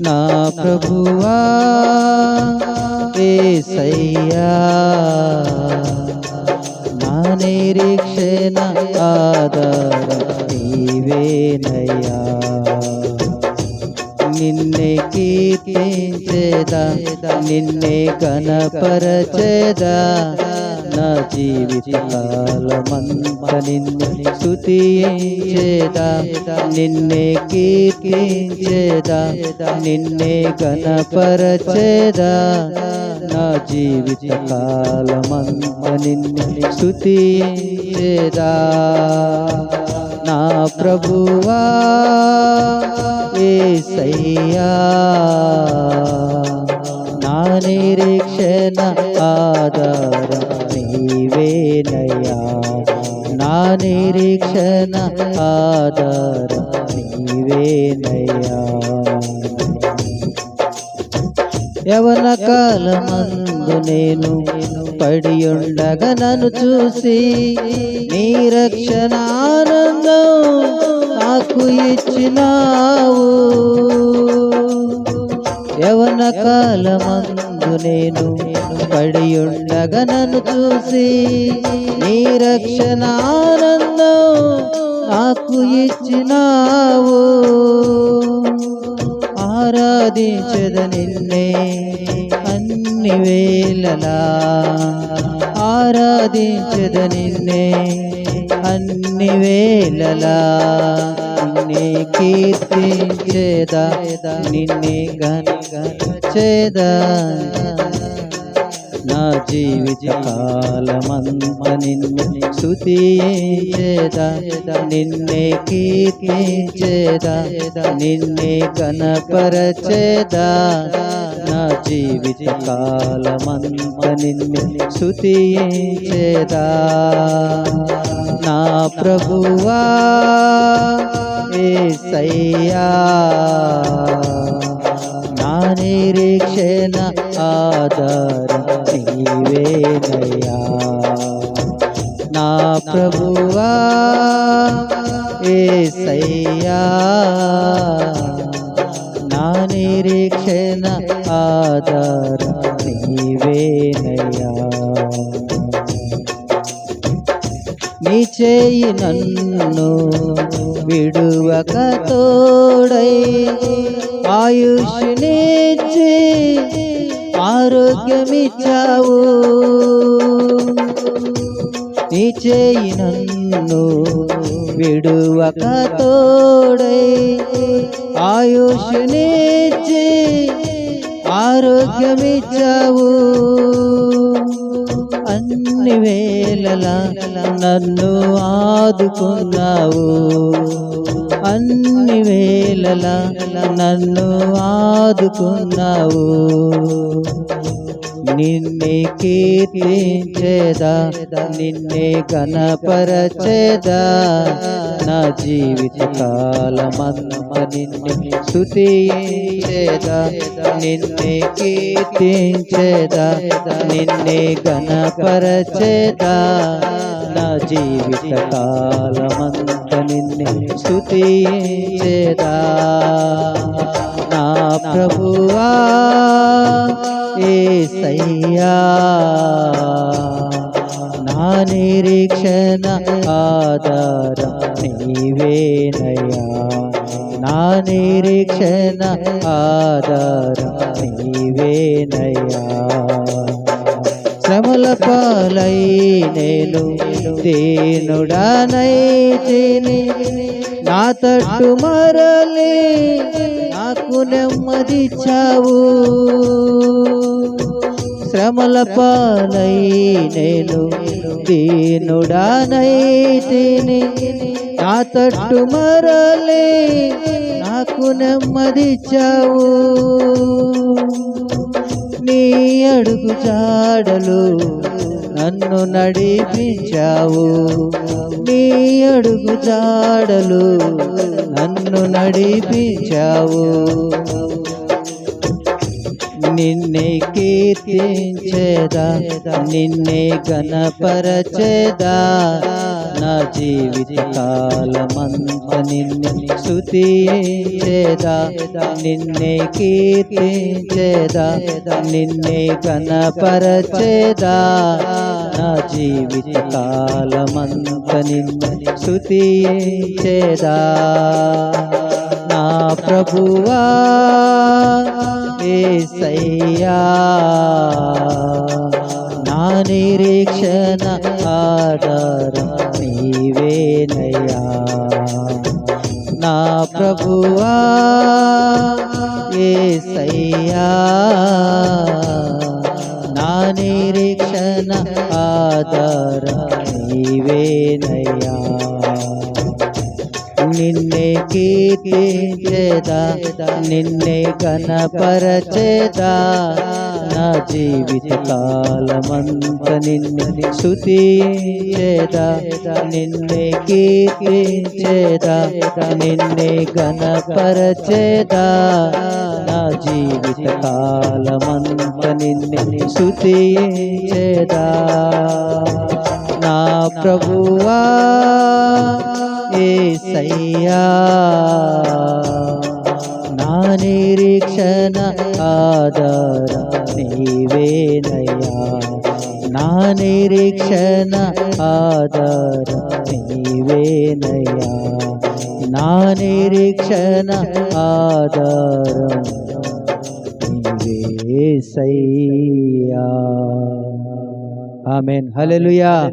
నా ప్రభువా ఏసయ్యా నా నిరీక్షణ ఆధారం నీవేనయ్యా. నిన్నే కీర్తించేదా నిన్నే కనపరచేదా నా జీవిత కాలమంత నిన్ను స్తుతించేదా నిన్నే కీర్తించేదా నిన్నే గణపరచేదా నా జీవిత కాలమంత నిన్ను స్తుతించేదా. నా ప్రభువా ఏసయ్యా నా నిరీక్షణ ఆధారం నీవేనయ్యా. నా నిరీక్షణ ఆధారం నీవేనయ్యా. యవన కాలమందు నేను పడి ఉండగా నన్ను చూసి నీ రక్షణ ఆనందం నాకు ఇచ్చినావు. యవన కాలమందు నేను పడి ఉండగా నన్ను చూసి నీ రక్షణ ఆనందం నాకు ఇచ్చినావు. ఆరాధించద నిన్నే. అన్ని వేళలా ఆరాధించద నిన్నే అన్ని వేళలా నిన్నే కీర్తించేదా నిన్నే గణచేదా నా జీవిత కాలమంత నిన్ను స్తుతించేదా నిన్నే కీర్తించేదా నిన్నే కనపరచేదా జీవిత కాలమంత నిన్ను స్తుతించేదా? నా ప్రభువా ఏ సయ్యా నా నిరీక్షణ ఆధారం నీవేనయ్యా. నా ప్రభువా ఏ సయ్యా నా నిరీక్షణ ఆధార నీవేనయ్యా నీ చేయి నన్ను విడువక తోడై ఆయుష్ నేచి ఆరోగ్యమిచ్చావు. నీ చేయి నన్ను విడువక తోడై ఆయుష్నిచ్చి ఆరోగ్యమిచ్చావు. అన్ని వేళలా నన్ను ఆదుకున్నావు. అన్ని వేళలా నన్ను ఆదుకున్నావు. నిన్నే కీర్తించేదా నిన్నే గణపరచేదా నా జీవిత కాలమంత నిన్నే స్థుతించేదా నిన్నే కీర్తించేదా నిన్నే గణపరచేదా నా జీవిత కాలమంత నిన్నే స్థుతించేదా నా ప్రభువా ఏసయ్యా నా నిరీక్షణ ఆధారం నీవేనయ్యా నా నిరీక్షణ ఆధారం నీవేనయ్యా శ్రమల పాలై నేను దేనుడానైతిని నా తట్టు మరలే నాకు నెమ్మదిచ్చావు. శ్రమల పాలై నేను దీనుడానైతిని నా తట్టు మరలే నాకు నెమ్మదిచ్చావు. నీ అడుగు జాడలు నన్ను నడిపించావు. నీ అడుగు జాడలు నన్ను నడిపించావు. నిన్నే కీర్తించేదా నిన్నే గణపరచేదా నా జీవిత కాలమంత నిన్ను స్తుతించేదా నిన్నే కీర్తించేదా నిన్నే గణపరచేదా నా జీవిత కాలమంత నిన్ను స్తుతించేదా. ప్రభువా ఏసయ్యా నా నిరీక్షణ ఆధారం నీవేనయ్యా. నా ప్రభువా ఏసయ్యా నా నిరీక్షణ ఆధారం నీవేనయ్యా. నిన్నే కీర్తించేదా నిన్నే కనపరచేదా నా జీవిత కాలమంత నిన్ను స్తుతించేదా నిన్నే కీర్తించేదా నిన్నే కనపరచేదా నా జీవిత కాలమంత నిన్ను స్తుతించేదా. నా ప్రభువా ఏసయ్యా. నా నిరీక్షణ ఆధార నీవేనయ్యా. నా నిరీక్షణ ఆధార నీవేనయ్యా. నా నిరీక్షణ ఆధారం నీవేసయ్యా. ఆమెన్. హల్లెలూయా.